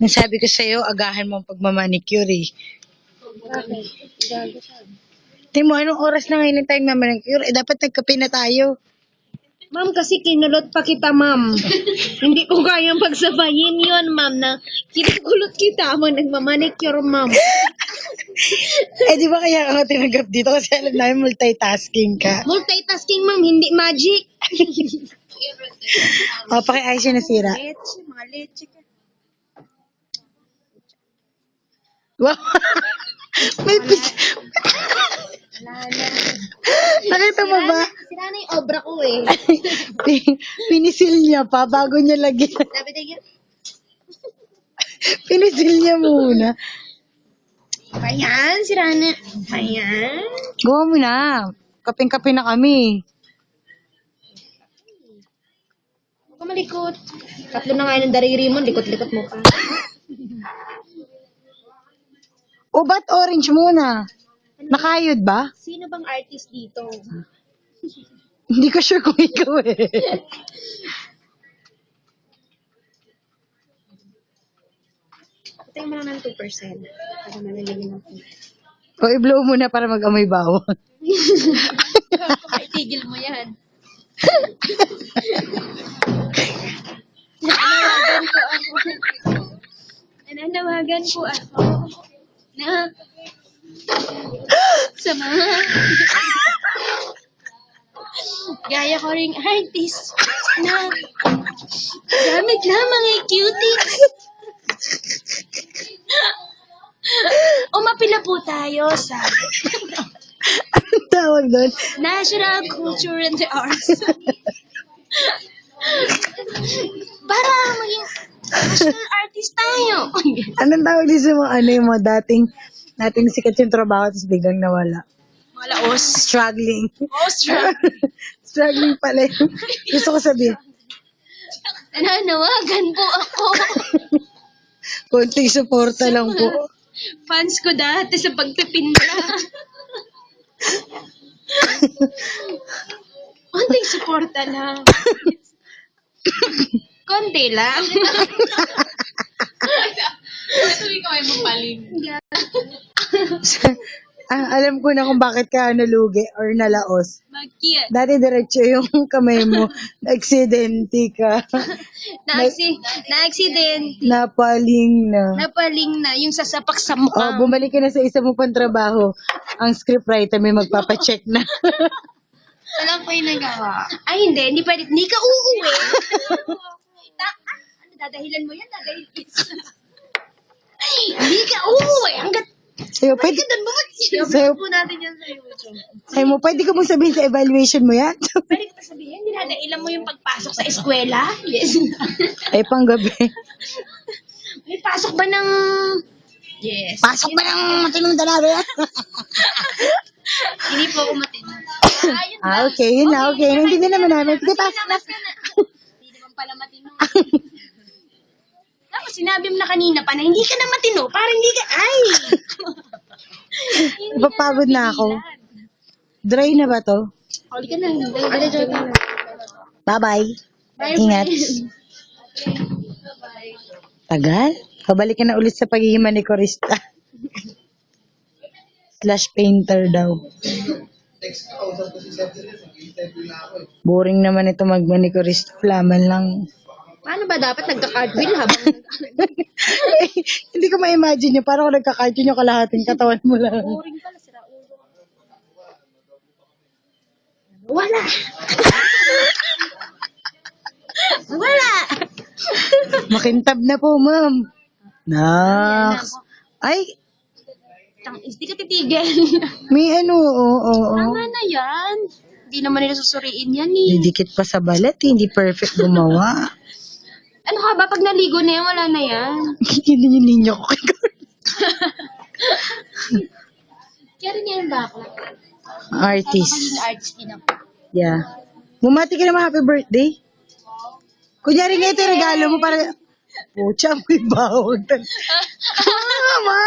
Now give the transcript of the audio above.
Ang sabi ko sa'yo, agahan mo ang pagmamanicure eh. Tingnan mo, anong oras na ngayon tayo manicure? Eh, dapat nagkape na tayo. Ma'am, kasi kinulot pa kita, ma'am. Hindi ko kayang pagsabayin yun, ma'am, na kinugulot kita mo nagmamanicure, ma'am. Eh, di ba kaya ka tinanggap dito? Kasi alam namin multitasking ka. Multitasking, ma'am, hindi magic. O, pakiayos yung nasira. Leche, mga leche ka. Wow! May Wala na. Nakita mo ba? Sira na yung obra ko eh. Pin- Pinisil niya pa bago niya lagyan. Sabi tayo, Pinisil niya muna. Ayan, sira na. Ayan. Gawa mo na. Kaping-kape na kami. Huwag ka malikot. Tatlo na nga ng dariri mo, likot-likot mo pa. O, ba't orange muna? Nakayod ba? Sino bang artist dito? Hindi ko sure kung ikaw eh. Patay mo lang ng 2%. Para malalagyan natin. O, i-blow muna para mag-amoy bawang. Itigil mo yan. Nananawagan ko ako. Nananawagan ko ako. Na sa mga gaya ko ring artist na gamit lamang ay cuties. Umapila po tayo sa Anong tawag doon? National Culture and the Arts. Para maging national artist tayo. Anong tawag din sa mga ano yung mga dating dating sikat yung trabaho tapos biglang nawala? Mga laos. Struggling. Austria. Struggling pala yun. Gusto ko sabihin, Nananawagan po ako. konting suporta lang po. Fans ko dati sa pagpipinda. Konting suporta lang. Konti lang. Tuloy ka may mapaling. ah, alam ko na kung bakit ka nalugi or nalaos. Magkiyat. Dati diretso yung kamay mo. Aksidente ka. Na-acci- Na-accident. Napaling na. Napaling na yung sasapak sa Oh, mukha. bumalik ka na sa isa mo pang trabaho. Ang scriptwriter may magpapacheck na. Walang ko yung nagawa. Ay, hindi. Hindi pwede. Hindi ka uuwi. Ta- ah, ano, dadahilan mo yan? Dadahil Ay, hindi ka uuwi. Hanggat Sa'yo, pwede, doon mo Sa'yo- po natin yan sa YouTube. sa'yo mo, pwede ko mong sabihin sa evaluation mo yan? Pwede ko sabihin, dinadailan mo yung pagpasok sa eskwela? Yes. Ay, panggabi. May pasok ba ng... Yes. Pasok ba ng matinong dalaga? Hindi po ako matino. Ah, ah, okay. Yun na, okay. Hindi na naman namin. Sige, pasok na. Ka. Hindi naman pala matino. Sinabi mo na kanina pa na hindi ka na matino. Para hindi ka... Ay! Napapagod na ako. Dry na ba to? Huli ka na. Hindi. Bye-bye. Bye, Ingat. friends. Tagal? Pabalik ka na ulit sa pagiging manikurista. Slash painter daw. Boring naman ito magmanikurista. Flaman lang. Paano ba dapat nagka-cartwheel habang... Hindi ko ma-imagine yun. Parang nagka-cartoon yung kalahating katawan mo lang. Boring pala, sira ulo. Wala! Wala! Makintab na po, ma'am. Naks. Ay, Tang, hindi ka titigil. may ano, oo, oo, oo. Tama na yan. Hindi naman nila susuriin yan eh. Didikit pa sa balat, eh. hindi perfect gumawa. Ano ka ba? Pag naligo na yan, wala na yan. Yung linya ko kay Gord. Kaya rin yan bakla. Artist. Maging artist din ako. Yeah. Bumati ka naman happy birthday. Kunyari nga ito yung regalo mo para... Pucha, may bawag. Mama!